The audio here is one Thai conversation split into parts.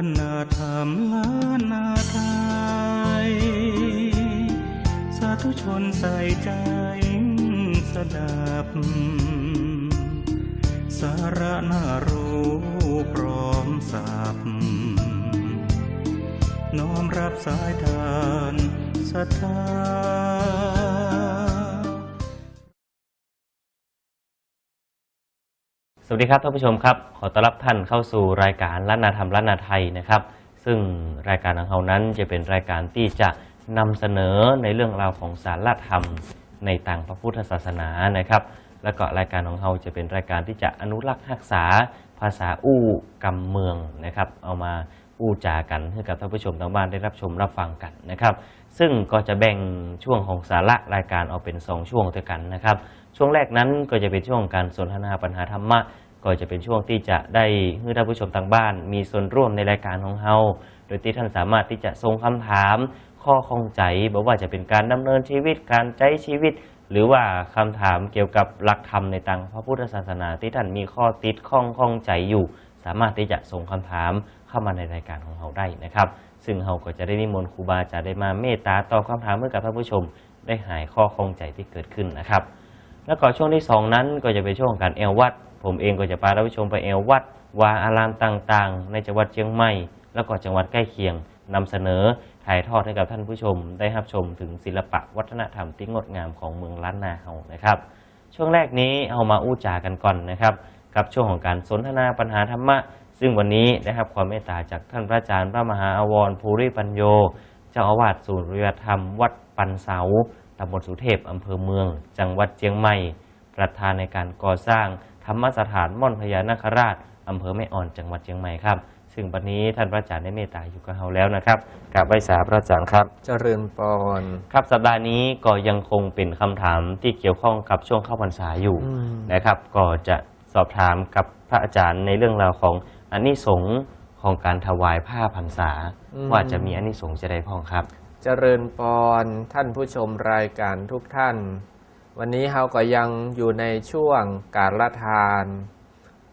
านนาธรรมล้านนาไทย สาธุชนใส่ใจสดับ สาระน่ารู้พร้อมสับน้อมรับสายทานศรัทธา สวัสดีครับท่านผู้ชมครับ ขอต้อนรับท่านเข้าสู่รายการล้านนาธรรมล้านนาไทยนะครับ ซึ่งรายการของเรานั้นจะเป็นรายการที่จะนำเสนอในเรื่องราวของสารธรรม ในต่างพระพุทธศาสนานะครับ แล้วก็รายการของเราจะเป็นรายการที่จะอนุรักษ์รักษาภาษาอู้กำเมืองนะครับ เอามาอู้จากันให้กับท่านผู้ชมทางบ้านได้รับชมรับฟังกันนะครับ ซึ่งก็จะแบ่งช่วงของสาระรายการออกเป็น 2 ช่วงด้วยกันนะครับ ช่วงแรกนั้นก็จะเป็นช่วงการสนทนาปัญหาธรรมะ ก็จะเป็นช่วงที่จะได้ให้ท่านผู้ชมทางบ้าน มีส่วนร่วมในรายการของเราโดยที่ท่านสามารถที่จะส่งคำถาม ข้อข้องใจบอกว่าจะเป็นการดำเนินชีวิตการใช้ชีวิต หรือว่าคำถามเกี่ยวกับหลักธรรมในทางพระพุทธศาสนาที่ท่านมีข้อติดข้องข้องใจอยู่ สามารถที่จะส่งคำถามเข้ามาในรายการของเราได้นะครับ ซึ่งเราก็จะได้นิมนต์ครูบาอาจารย์ได้มาเมตตาตอบคำถามเพื่อกับท่านผู้ชม ได้หายข้อข้องใจที่เกิดขึ้นนะครับ แล้วก็ช่วงที่สองนั้นก็จะเป็นช่วงของการแอลวัด ผมเองก็จะพาท่านผู้ชมไปแอลวัดวาอารามต่างๆ ในจังหวัดเชียงใหม่ แล้วก็จังหวัดใกล้เคียงนำเสนอถ่ายทอดให้กับท่านผู้ชม ได้รับชมถึงศิลปะวัฒนธรรมที่งดงามของเมืองล้านนาเฮานะครับ ช่วงแรกนี้เอามาอู้จากันก่อนนะครับ กับช่วงของการสนทนาปัญหาธรรมะ ซึ่งวันนี้ได้รับความเมตตาจากท่านพระอาจารย์พระมหาอวรภูริปัญโย เจ้าอาวาสศูนย์ปฏิบัติธรรม วัดปันเสาตำบลสุเทพอำเภอเมือง จังหวัดเชียงใหม่ ประธานในการก่อสร้างธรรมสถานม่อนพญานาคราชอำเภอแม่อ่อนจังหวัดเชียงใหม่ครับ ซึ่งวันนี้ท่านพระอาจารย์ได้เมตตาอยู่กับเราแล้วนะครับกราบไหว้สาพระอาจารย์ครับ เจริญปอนครับสัปดาห์นี้ก็ยังคงเป็นคำถามที่เกี่ยวข้องกับช่วงเข้าพรรษาอยู่อืม นะครับ ก็จะสอบถามกับพระอาจารย์ในเรื่องราวของ อานิสงส์ของการถวายผ้าพรรษาว่าจะมีอานิสงส์จะได้พ้องครับ เจริญปอนท่านผู้ชมรายการทุกท่าน วันนี้เราก็ยังอยู่ในช่วงการละทาน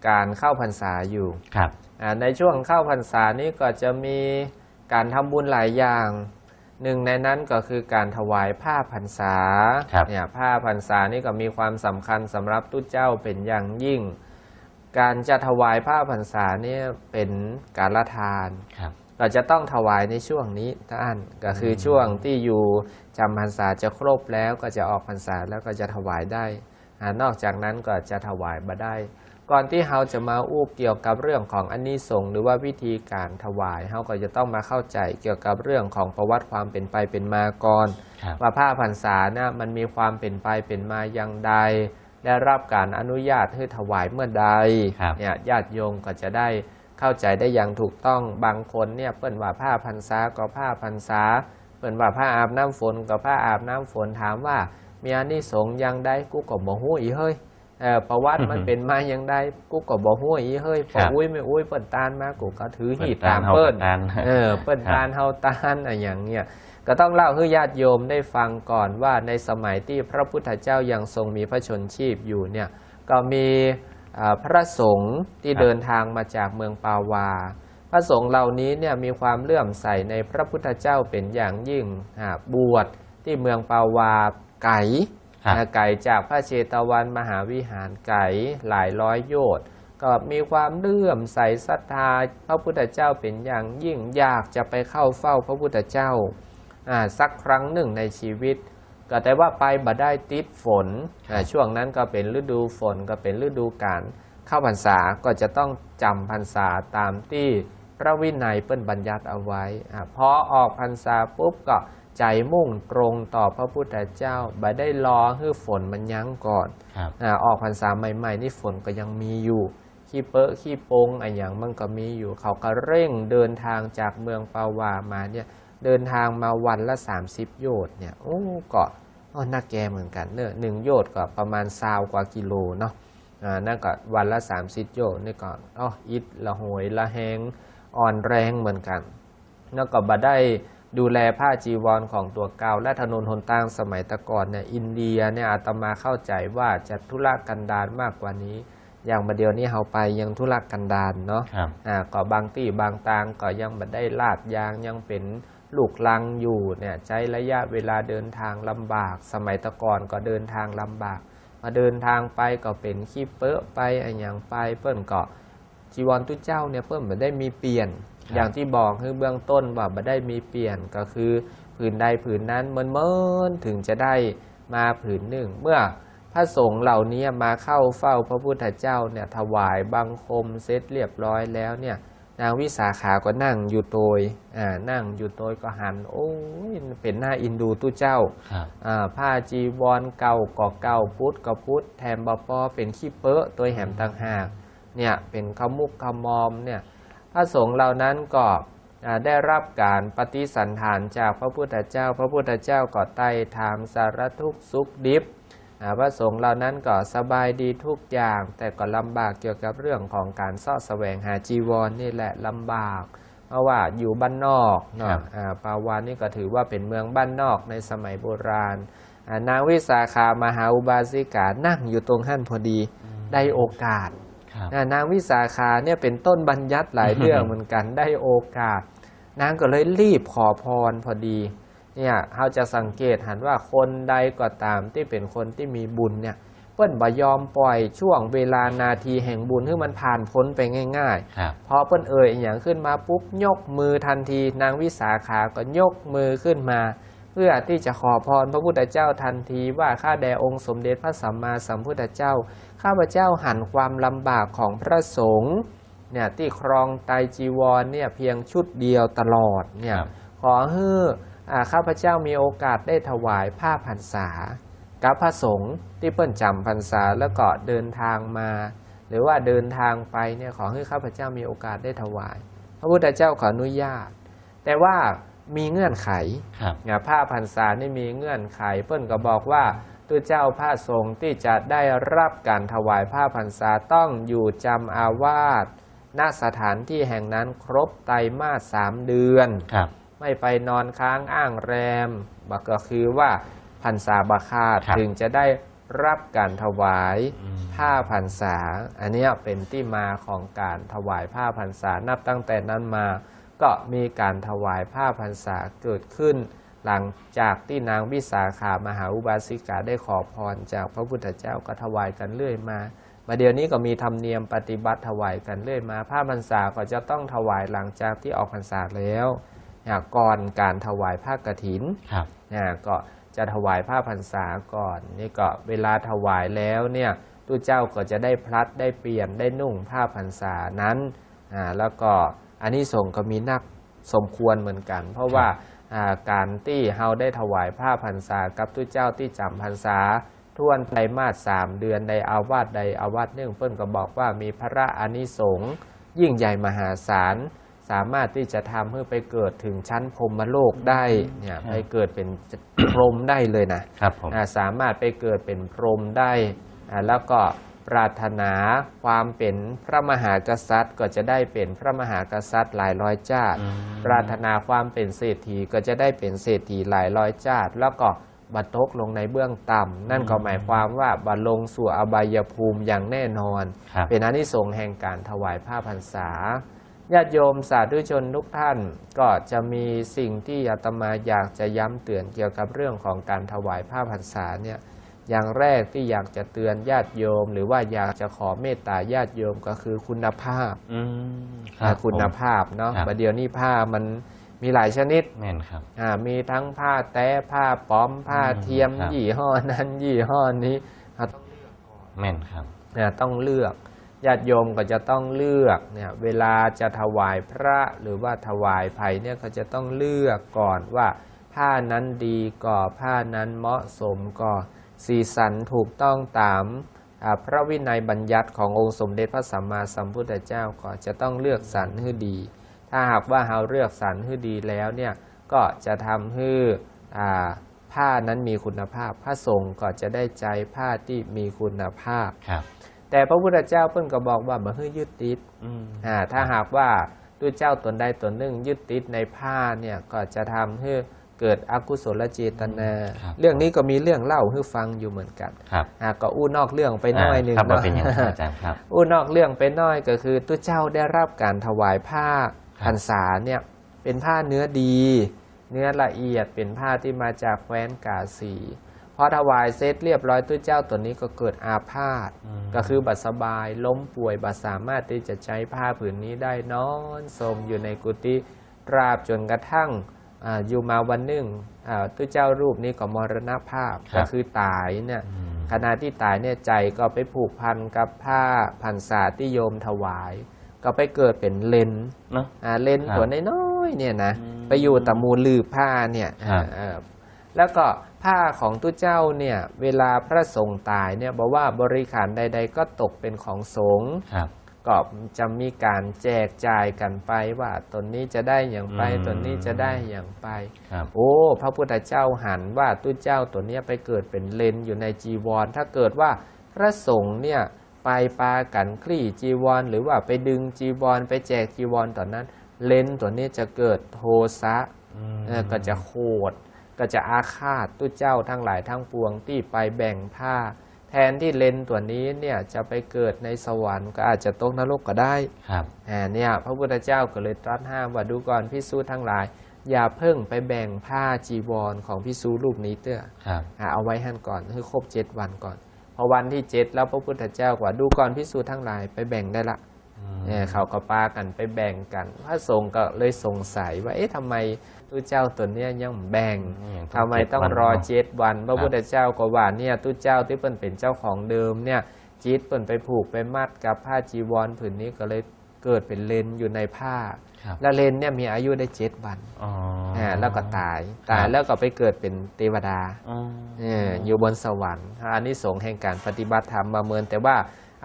การเข้าพรรษาอยู่ครับ อ่าในช่วงเข้าพรรษานี้ก็จะมีการทำบุญหลายอย่าง หนึ่งในนั้นก็คือการถวายผ้าพรรษาครับ เนี่ยผ้าพรรษานี่ก็มีความสำคัญสำหรับทุกเจ้าเป็นอย่างยิ่ง การจะถวายผ้าพรรษาเนี่ยเป็นการละทาน ครับ เราจะต้องถวายในช่วงนี้ท่านก็คือช่วงที่อยู่จำพรรษาจะครบแล้วก็จะออกพรรษาแล้วก็จะถวายได้อ่านอกจากนั้นก็จะถวายมาได้ ก่อนที่เราจะมาอู้เกี่ยวกับเรื่องของอนนิสงส์หรือว่าวิธีการถวายเราก็จะต้องมาเข้าใจเกี่ยวกับเรื่องของประวัติความเป็นไปเป็นมาก่อนครับ ว่าผ้าพรรษานะมันมีความเป็นไปเป็นมาอย่างใด ได้รับการอนุญาตให้ถวายเมื่อใดครับเนี่ยญาติโยมก็จะได้เข้าใจได้อย่างถูกต้องบางคนเนี่ยเปิ้นว่าผ้าพรรษาก็ผ้าพรรษาเปิ้นว่าผ้าอาบน้ำฝนก็ผ้าอาบน้ำฝนถามว่ามีอานิสงส์อยังใดกูก็บ่ฮู้อีเฮ้ยเออประวัติมันเป็นมาอย่างใดกูก็บ่ฮู้อีเฮ้ยพออุ้ยไม่อุ้ยเปิ้นตานมากูก็ถือหีดตามเปิ้นเปิ้นตานเออเปิ้นครับตานเฮาตานอะไรอย่างเงี้ย ก็ต้องเล่าให้ญาติโยมได้ฟังก่อนว่าในสมัยที่พระพุทธเจ้ายังทรงมีพระชนชีพอยู่เนี่ยก็มีพระสงฆ์ที่เดินทางมาจากเมืองปาวา พระสงฆ์เหล่านี้เนี่ยมีความเลื่อมใสในพระพุทธเจ้าเป็นอย่างยิ่งบวชที่เมืองปาวาไก่ไก่จากพระเชตวันมหาวิหารไก่หลายร้อยโยชน์ก็มีความเลื่อมใสศรัทธาพระพุทธเจ้าเป็นอย่างยิ่งอยากจะไปเข้าเฝ้าพระพุทธเจ้า สักครั้งหนึ่งในชีวิต ก็แต่ว่าไปบ่ได้ติดฝนอ่าช่วงนั้นก็เป็นฤดูฝนก็เป็นฤดูการเข้าพรรษาก็จะต้องจำพรรษาตามที่พระวินัยเปิ้นบัญญัติเอาไว้อาพอออกพรรษาปุ๊บก็ใจมุ่งตรงต่อพระพุทธเจ้าบ่ได้รอให้ฝนมันยั้งก่อนครับอ่าออกพรรษาใหม่ๆนี่ฝนก็ยังมีอยู่ขี้เปอะขี้โปงอะไรอย่างมันก็มีอยู่ เขาก็เร่งเดินทางจากเมืองปาวามาเนี่ย เดินทางมาวันละ 30 โยชน์เนี่ยโอ้ก็อ๋อน่าแกเหมือนกันเนอะหนึ่งโยชน์ก็ประมาณซาวกว่ากิโลเนาะอ่านั่นก็วันละ 30 โยชน์นี่ก็อ๋ออิดละโหยละแหงอ่อนแรงเหมือนกันแล้วก็บ่ได้ดูแลผ้าจีวรของตัวเก่าและถนนหนทางสมัยแตะก่อนเนี่ยอินเดียเนี่ยอาตมาเข้าใจว่าจะทุรกันดารมากกว่านี้ อย่างมาเดียวนี้เฮาไปยังทุรกันดารเนาะครับอ่าก็บางที่บางตางก็ยังบัได้ลาดยางยังเป็น ลูกลังอยู่เนี่ยใช้ระยะเวลาเดินทางลำบาก สมัยแตะก่อนก็เดินทางลำบาก มาเดินทางไปก็เป็นขี้เปื้อะไปอะไรอย่างไปเปิ้นก็จีวรตุเจ้าเนี่ยเปิ้นไม่ได้มีเปลี่ยนครับอย่างที่บอกคือเบื้องต้นว่าไม่ได้มีเปลี่ยนก็คือผืนใดผืนนั้นเมินเมินๆถึงจะได้มาผืนหนึ่ง เมื่อพระสงฆ์เหล่านี้มาเข้าเฝ้าพระพุทธเจ้าเนี่ยถวายบังคมเสร็จเรียบร้อยแล้วเนี่ย นางวิสาขาก็นั่งอยู่โตยอ่านั่งอยู่โตยก็หัน โอ้ยเป็นหน้าอินดูตุเจ้าครับอ่าผ้าจีวรเก่าก็เก่าพุทธก็พุทธแถมบปอเป็นขี้เปอะตัวแหมต่างหากเนี่ยเป็นขมุกขมอมเนี่ยพระสงฆ์เหล่านั้นก็อ่าได้รับการปฏิสันฐานจากพระพุทธเจ้า พระพุทธเจ้าก็ไต่ถามสารทุกข์สุขดิบอ่า พระสงฆ์เหล่านั้นก็สบายดีทุกอย่าง แต่ก็ลำบากเกี่ยวกับเรื่องของการเสาะแสวงหาจีวรนี่แหละลำบาก เพราะว่าอยู่บ้านนอกครัเนาะบอ่าปาวานนี่ก็ถือว่าเป็นเมืองบ้านนอกในสมัยโบราณอ่านางวิสาขามหาอุบาสิกานั่งอยู่ตรงหั่นพอดีได้โอกาสครับอ่านางวิสาขาเนี่ยเป็นต้นบัญญัติหลายเรื่องเหมือนกันได้โอกาส นางก็เลยรีบขอพรพอดี เนี่ยเราจะสังเกตหันว่าคนใดก็ตามที่เป็นคนที่มีบุญเนี่ยเปิ้นบ่ยอมปล่อยช่วงเวลานาทีแห่งบุญให้มันผ่านพ้นไปง่ายๆครับพอเปิ้นเอ่ยอหย่างขึ้นมาปุ๊บยกมือทันที นางวิสาขาก็ยกมือขึ้นมา เพื่อที่จะขอพรพระพุทธเจ้าทันทีว่าข้าแด่องค์สมเด็จพระสัมมาสัมพุทธเจ้า ข้าพเจ้าหันความลำบากของพระสงฆ์เนี่ยที่ครองไตรจีวรเนี่ยเพียงชุดเดียวตลอดเนี่ยครับขอให้อ่า ข้าพเจ้ามีโอกาสได้ถวายผ้าพรรษา กับพระสงฆ์ที่เปิ้นจำพรรษาแล้วก็เดินทางมา หรือว่าเดินทางไปเนี่ยขอให้ข้าพเจ้ามีโอกาสได้ถวาย พระพุทธเจ้าขออนุญาต แต่ว่ามีเงื่อนไขครับเนี่ยผ้าพรรษานี่มีเงื่อนไข เปิ้นก็บอกว่าตัวเจ้าพระสงฆ์ที่จะได้รับการถวายผ้าพรรษาต้องอยู่จำอาวาสณสถานที่แห่งนั้นครบไตรมาสสามเดือนครับ ไม่ไปนอนค้างอ้างแรมบักก็คือว่าพรรษาบาคาดครับถึงจะได้รับการถวายอืมผ้าพรรษา อันเนี้ยเป็นที่มาของการถวายผ้าพรรษานับตั้งแต่นั้นมา ก็มีการถวายผ้าพรรษาเกิดขึ้น หลังจากที่นางวิสาขามหาอุบาสิกาได้ขอพรจากพระพุทธเจ้าก็ถวายกันเรื่อยมามาเดี๋ยวนี้ก็มีธรรมเนียมปฏิบัติถวายกันเรื่อยมาผ้าพรรษาก็จะต้องถวายหลังจากที่ออกพรรษาแล้วเนี่ย ก่อนการถวายผ้ากฐินครับเนี่ยก็จะถวายผ้าพรรษาก่อนนี่ก็เวลาถวายแล้วเนี่ยตูเจ้าก็จะได้พลัดได้เปลี่ยนได้นุ่งผ้าพรรษานั้นอ่าแล้วก็อันนี้ส่งส์ก็มีนักสมควรเหมือนกัน เพราะว่าอ่าการที่เฮาได้ถวายผ้าพรรษากับตูเจ้าที่จำพรรษาทวนไตรมาสสามเดือนใดอาวาสใดอาวาสหนึ่งเพิ่นก็บอกว่ามีพระอานิสงส์ยิ่งใหญ่มหาศาล สามารถที่จะทำให้ไปเกิดถึงชั้นพรหมโลกได้เนี่ยครับไปเกิดเป็นพรหมได้เลยนะครับผมอ่าสามารถไปเกิดเป็นพรหมได้อ่าแล้วก็ปรารถนาความเป็นพระมหากษัตริย์ ก็จะได้เป็นพระมหากษัตริย์หลายร้อยชาติอืมปรารถนาความเป็นเศรษฐีก็จะได้เป็นเศรษฐีหลายร้อยชาติ แล้วก็บัตกลงในเบื้องต่ำนั่นก็หมายความว่าบัตรลงสู่อบายภูมิอย่างแน่นอนครับเป็นอานิสงส์แห่งการถวายผ้าพรรษา ญาติโยมสาธุชนทุกท่านก็จะมีสิ่งที่อาตมาอยากจะย้ำเตือนเกี่ยวกับเรื่องของการถวายผ้าพรรษาเนี่ยอย่างแรกที่อยากจะเตือนญาติโยม หรือว่าอยากจะขอเมตตาญาติโยมก็คือคุณภาพอืมอ่าคุณผมภาพเนาะครับประเดี๋ยวนี้ผ้ามันมีหลายชนิดแม่นครับอ่ามีทั้งผ้าแต้ผ้าป้อมผ้าเทียมครับยี่ห้อนั้นยี่ห้อนี้อ่าต้องแม่นครับเนี่ยต้องเลือก ญาติโยมก็จะต้องเลือกเนี่ยเวลาจะถวายพระหรือว่าถวายไผ่เนี่ยก็จะต้องเลือกก่อนว่า ผ้านั้นดีก่อผ้านั้นเหมาะสมก่อสีสันถูกต้องตามพระวินัยบัญญัติขององค์สมเด็จพระสัมมาสัมพุทธเจ้าก็จะต้องเลือกสรรให้ดี ถ้าหากว่าเราเลือกสรรให้ดีแล้วเนี่ยก็จะทำให้ผ้านั้นมีคุณภาพพระสงก็จะได้ใจผ้าที่มีคุณภาพครับ แต่พระพุทธเจ้าเพิ่นก็บอกว่าบ่ให้ยึดติดอืมอ่าถ้าหากว่าด้วยเจ้าตนใดตนหนึ่งยึดติดในผ้าเนี่ยก็จะทำให้เกิดอกุศลเจตนาครับเรื่องนี้ก็มีเรื่องเล่าให้ฟังอยู่เหมือนกันครับอะก็อู้นอกเรื่องไปหน้อยหนึงครับว่าเนาะเป็นอย่างไรอาจารย์ครับอู้นอกเรื่องไปหน้อยก็คือตัวเจ้าได้รับการถวายผ้าครับพรรษาเนี่ยเป็นผ้าเนื้อดี เนื้อละเอียดเป็นผ้าที่มาจากแคว้นกาสี พอถวายเสร็จเรียบร้อยตัวเจ้าตัวนี้ก็เกิดอาพาธอืมก็คือบัดสบายล้มป่วยบัดสามารถที่จะใช้ผ้าผืนนี้ได้นอนสมอยู่ในกุฏิตราบจนกระทั่งอาอยู่มาวันหนึ่งอ่าตัวเจ้ารูปนี้ก็มรณภาพครับก็คือตายเนี่ยอืมขณะที่ตายเนี่ยใจก็ไปผูกพันกับผ้าพันศาที่โยมถวาย ก็ไปเกิดเป็นเลนเนาะอ่าเลนครับตัวน้อยๆเนี่ยนะอืมไปอยู่ตะมูลือผ้าเนี่ยครับเอ่อแล้วก็ ผ้าของตุเจ้าเนี่ยเวลาพระสงฆ์ตายเนี่ยบอกว่าบริขารใด ๆ ก็ตกเป็นของสงฆ์ครับก็จะมีการแจกจ่ายกันไปว่าตนนี้จะได้อย่างไปอืมตนนี้จะได้อย่างไปครับโอ้พระพุทธเจ้าหันว่าตุเจ้าตัวเนี้ยไปเกิดเป็นเลนอยู่ในจีวร ถ้าเกิดว่าพระสงฆ์เนี่ยไปปากันคลี่จีวร หรือว่าไปดึงจีวร ไปแจกจีวรตอนนั้น เลนตัวนี้จะเกิดโทสะอืมเออก็จะโคตร ก็จะอาฆาตตุเจ้าทั้งหลายทั้งปวงที่ไปแบ่งผ้า แทนที่เลนตัวนี้เนี่ยจะไปเกิดในสวรรค์ก็อาจจะตกนรกก็ได้ครับอ่าเนี่ยพระพุทธเจ้าก็เลยตรัสห้ามว่าดูก่อนพิสูจทั้งหลาย อย่าเพิ่งไปแบ่งผ้าจีวรของพิสูรูปนี้เตื้อครับอ่าเอาไว้ให้ก่อนให้ครบเจ็ดวันก่อนพอวันที่เจ็ดแล้วพระพุทธเจ้าก็ว่าดูก่อนพิสูจทั้งหลายไปแบ่งได้ละอืม เนี่ยเขาก็ปากันไปแบ่งกัน พระสงฆ์ก็เลยสงสัยว่าเอ๊ะทำไมตุเจ้าตัวเนี้ยยังแบ่งอย่างทำไมต้องเจ็ดวันรอเนาะเจ็ดวัน พระพุทธเจ้าก็ว่าเนี่ยตุเจ้าที่เปิ้นเป็นเจ้าของเดิมเนี่ยจิตเปิ้นไปผูกไปมัดกับผ้าจีวรผืนนี้ก็เลยเกิดเป็นเลนอยู่ในผ้าครับแล้วเลนเนี่ยมีอายุได้เจ็ดวันอ๋ออ่าแล้วก็ตายครับตายแล้วก็ไปเกิดเป็นเทวดาอ๋อเอออยู่บนสวรรค์อันนี้สงส์แห่งการปฏิบัติธรรมมาเมินแต่ว่า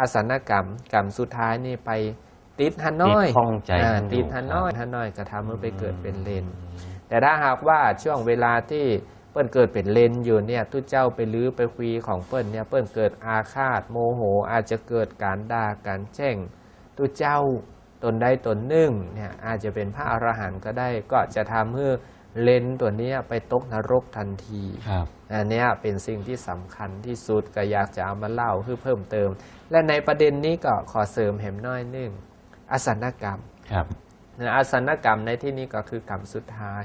อาสนกรรม กรรมสุดท้ายนี่ไปติดฮันน้อยติดข้องใจอ่ามันอยู่ติดฮันน้อยครับฮันน้อยก็ทำให้ไปเกิดเป็นเลน แต่ถ้าหากว่าช่วงเวลาที่เปิ้นเกิดเป็นเลนอยู่เนี่ยทุเจ้าไปลื้อไปคุยของเปิ้นเนี่ยเปิ้นเกิดอาฆาตโมโห อาจจะเกิดการด่าการแช่งทุเจ้าตนใดตนหนึ่งเนี่ยอาจจะเป็นพระอรหันต์ก็ได้ก็จะทำให้ เลนตัวเนี้ยไปตกนรกทันทีครับอันเนี้ยเป็นสิ่งที่สำคัญที่สุดก็อยากจะเอามาเล่าเพื่อเพิ่มเติม และในประเด็นนี้ก็ขอเสริมแหมน้อยหนึ่งอสันกรรมครับนะอสันกรรมในที่นี้ก็คือกรรมสุดท้าย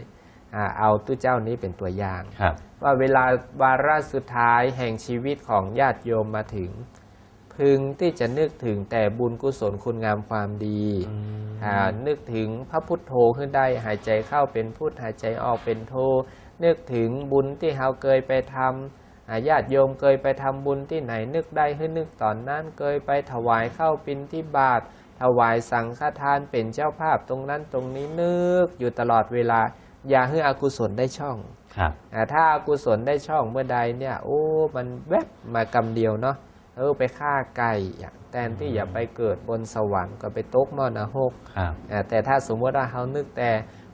อ่าเอาตู้เจ้านี้เป็นตัวอย่างครับว่าเวลาวาระสุดท้ายแห่งชีวิตของญาติโยมมาถึง พึงที่จะนึกถึงแต่บุญกุศลคุณงามความดีอืมอ่านึกถึงพระพุทโธขึ้นได้หายใจเข้าเป็นพุทหายใจออกเป็นโธนึกถึงบุญที่เราเคยไปทำอ่าญาติโยมเคยไปทำบุญที่ไหนนึกได้ให้นึกตอนนั้นเคยไปถวายเข้าปินที่บาทถวายสังฆทานเป็นเจ้าภาพตรงนั้นตรงนี้นึกอยู่ตลอดเวลา อย่าให้อกุศลได้ช่องครับอ่าถ้าอากุศลได้ช่องเมื่อใดเนี่ยโอ้มันแวบมากำเดียวเนาะ เออไปฆ่าไก่อย่างแทนที่อย่าไปเกิดบนสวรรค์ก็ไปตกมรณหกครับอ่าแต่ถ้าสมมติว่าเขานึกแต่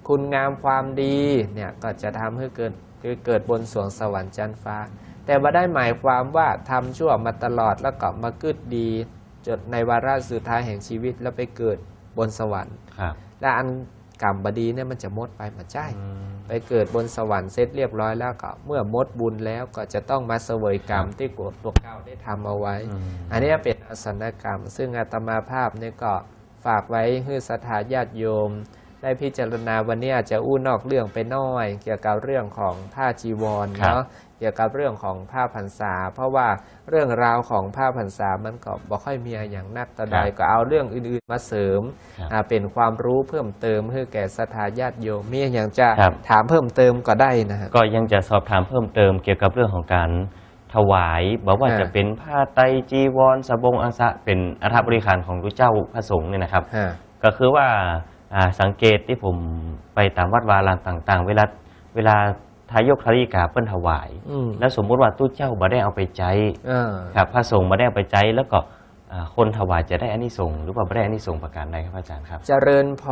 คุณงามความดีเนี่ยก็จะทำให้เกิดคือเกิดบนสวงสวรรค์จันทร์ฟ้า แต่ว่าได้หมายความว่าทำชั่วมาตลอดแล้วก็มากึดดีจนในวาระสุดท้ายแห่งชีวิตแล้วไปเกิดบนสวรรค์ครับและอัน กรรมบดีเนี่ยมันจะหมดไปมาใช่อืมไปเกิดบนสวรรค์เสร็จเรียบร้อยแล้วก็เมื่อหมดบุญแล้วก็จะต้องมาเสวยกรรมครับที่กวดพวกเก่าได้ทำเอาไว้อืมอันนี้เป็นอสันกรรม ซึ่งอาตมาภาพเนี่ยก็ฝากไว้ให้สถาญาติโยม ได้พิจารณาวันนี้อาจจะอู้นอกเรื่องไปหน้อย เกี่ยวกับเรื่องของผ้าจีวรครับเนาะเกี่ยวกับเรื่องของผ้าพรรษา เพราะว่าเรื่องราวของผ้าพรรษามันก็บ่ค่อยมีอย่างนักแต่ใดก็เอาเรื่องอื่นๆมาเสริมครับอ่าเป็นความรู้เพิ่มเติมเพื่อแก่สถาญาติโยมมีอย่างจะครับถามเพิ่มเติมก็ได้นะฮะก็ยังจะสอบถามเพิ่มเติมเกี่ยวกับเรื่องของการถวายบอกว่าอ่าจะเป็นผ้าไตรจีวรสบงอาสะเป็นอัฐบริขารของพระเจ้าพระสงฆ์เนี่ยนะครับฮะก็คือว่าอ่าสังเกตที่ผมไปตามวัดวาลานต่าง ๆ เวลาเวลา ทายกทาริกาเปิ้นถวาย อืม แล้วสมมุติว่าตู้เจ้าบ่ได้เอาไปใจเออครับพระสงฆ์บ่ได้เอาไปใจแล้วก็อ่าคนถวายจะได้อานิสงส์หรือว่าบ่ได้อานิสงส์ประการใดครับอาจารย์ครับ เจริญพร